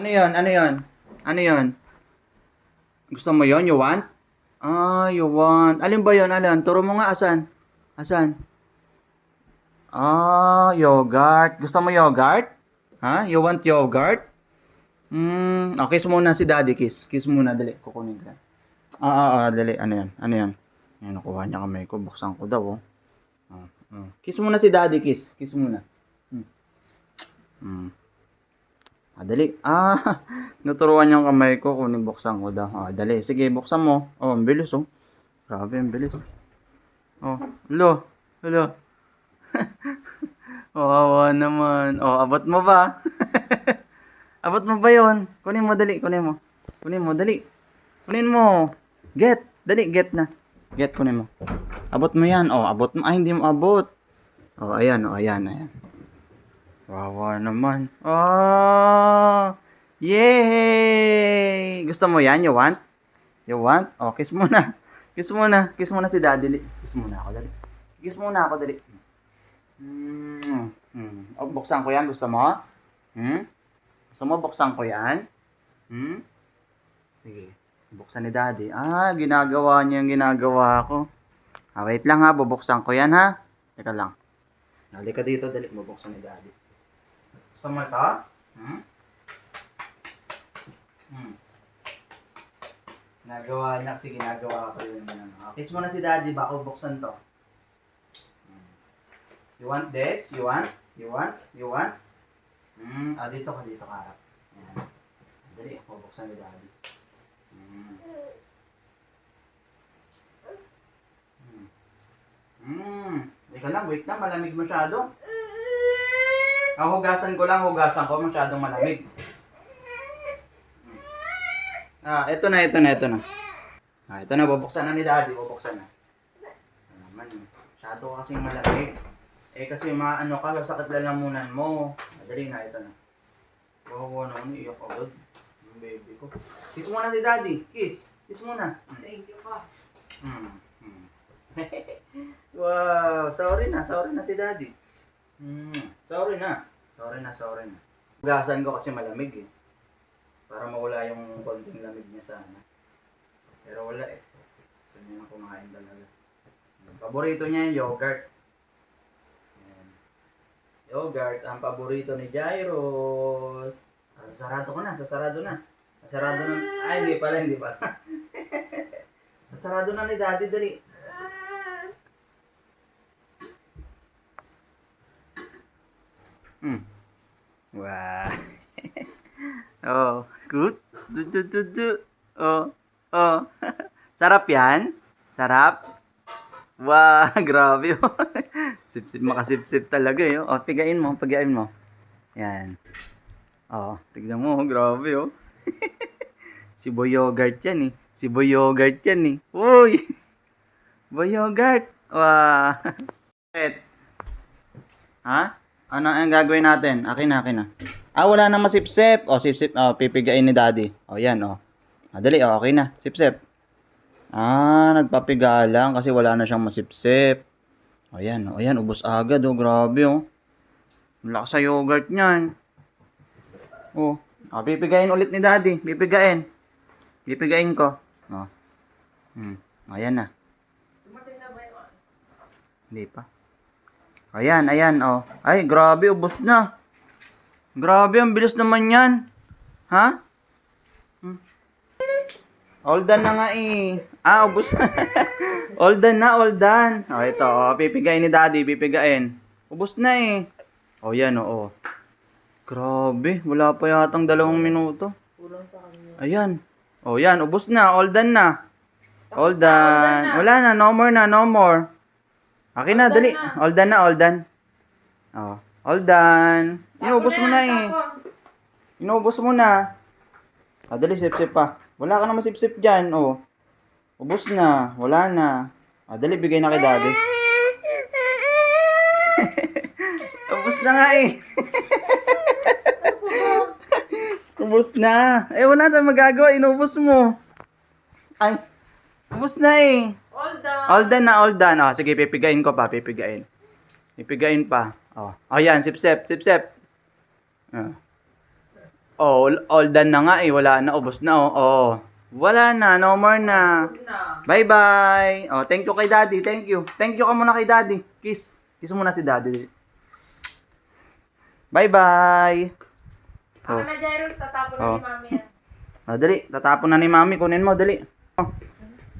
Ano yon? Ano yon? Ano yon? Gusto mo yon? You want? Ah, you want. Alin ba yon? Alin? Turo mo nga asan? Asan? Ah, yogurt. Gusto mo yogurt? Ha? You want yogurt? Hmm, okay, kiss muna si daddy, kiss. Kiss muna, dali. Kukunin yan. Ah, ah, ah, dali. Ano yan? Ano yan? Yan, nakuha niya kamay ko. Buksan ko daw, oh. Ah, ah. Kiss muna si daddy, kiss. Kiss muna. Hmm. Hmm. Ah, dali. Ah, naturuan ang kamay ko. Kunin buksan ko daw. Ah, dali. Sige, buksan mo. Oh, ang bilis, oh. Grabe, ang bilis. Oh, hello. Hello. oh, awa naman. Oh, abot mo ba? abot mo ba yon? Kunin mo, dali. Kunin mo. Kunin mo, dali. Kunin mo. Get. Dali, get na. Get, kunin mo. Abot mo yan. Oh, abot mo. Ay, hindi mo abot. Oh, ayan. Oh, ayan. Ayan. Wawa naman. Oh! Yay! Gusto mo yan? You want? You want? Oh, kiss muna. Kiss muna. Kiss muna si daddy. Kiss muna ako, dali. Kiss muna ako, dali. Mm. Mm. Oh, buksan ko yan. Gusto mo? Hmm? Gusto mo buksan ko yan? Hmm? Sige. Buksan ni daddy. Ah, ginagawa niya yung ginagawa ko. Ah, wait lang ha. Bubuksan ko yan ha. Teka lang. Halika dito. Dali. Bubuksan ni daddy. Ito? Hmm? Hmm. Nagawa niya kasi ginagawa ko yun. Ganun. Ah, kiss mo na si daddy. Baka buksan to. Hmm. You want this? You want? You want? You want? Hmm. Ah, dito ka. Dito ka harap. Ayan. Dali. Bubuksan ni daddy. Hmm. Hmm. Hmm. Teka lang. Wait lang. Malamig masyado. Ah, hugasan ko lang, hugasan ko, masyadong malamig. Ah, ito na, ito na, ito na. Ah, ito na, bubuksan na ni daddy, bubuksan na. Naman, masyado kasing malamig. Eh, kasi maano ka, sasakit lalamunan mo. Madali na, ito na. Ano, ano, iyak agad. Yung baby ko. Kiss muna si daddy, kiss. Kiss muna. Thank you pa. Hmm. hmm. wow, sorry na, sorry na si daddy. Hmm, sorry na. Sorry na, sorry na. Hugasan ko kasi malamig eh. Para mawala yung konting lamig niya sana. Pero wala eh. Gusto niya na kumain talaga. Paborito niya yung yogurt. Ayan. Yogurt, ang paborito ni Jairos. Ah, sasarado ko na, sasarado na. Sasarado na. Ay, hindi pala, hindi pala. Sasarado na ni Daddy, dali. Hmm. Wow. oh, good. Du, du, du, du. Oh, oh. Sarap yan? Sarap? Wow, grabe. oh. sip-sip, makasip-sip talaga eh. Oh, pigain mo, pigain mo. Yan. Oh, tignan mo, grabe oh. si Boy Yogurt yan eh. Si Boy Yogurt yan eh. Uy! Boy Yogurt. Wow. Wait. Ha? Ano ang gagawin natin? Akin na, akin na. Ah, wala na masipsip. O, sipsip. O, pipigain ni daddy. O, yan, o. Ah, dali, o, okay na. Sipsip. Ah, nagpapiga lang kasi wala na siyang masipsip. O, yan, o, yan. Ubos agad, o. Grabe, o. Lakas sa yogurt niyan. O. O, pipigain ulit ni daddy. Pipigain. Pipigain ko. O. Hmm. O, yan na. Hindi pa. Ayan, ayan, oh. Ay, grabe, ubos na. Grabe, ang bilis naman yan. Ha? Hmm. All done na nga eh. Ah, ubos na. all done na, all done. Oh, ito, oh, pipigain ni daddy, pipigain. Ubos na eh. Oh, yan, oh, oh. Grabe, wala pa yatang dalawang minuto. Ayan. Oh, yan, ubos na, all done na. All done. Wala na, no more na, no more. Okay na, dali. All done na, all done. Oh, all done. Inubos mo na eh. Inubos mo na. Ah, dali, sip-sip pa. Wala ka na masip-sip dyan, oh. Ubos na, wala na. Ah, dali, bigay na kay daddy. Ubos na nga eh. Ubos na. Eh, wala tayong magagawa. Inubos mo. Ay, ubos na eh. All done. All done na, all done. Oh, sige, pipigain ko pa, pipigain. Pipigain pa. Oh, oh yan, sip-sip, sip-sip. Oh. Oh, all, all done na nga eh. Wala na. Ubos na oh. Oh. Wala na. No more na. Na. Bye-bye. Oh, thank you kay daddy. Thank you. Thank you ka muna kay daddy. Kiss. Kiss muna si daddy. Bye-bye. Ako na, Jairus, tatapon na Oh. ni Mami yan. Oh, dali. Tatapon na ni mami. Kunin mo. Dali. Oh.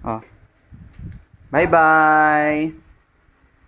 Oh. Bye-bye.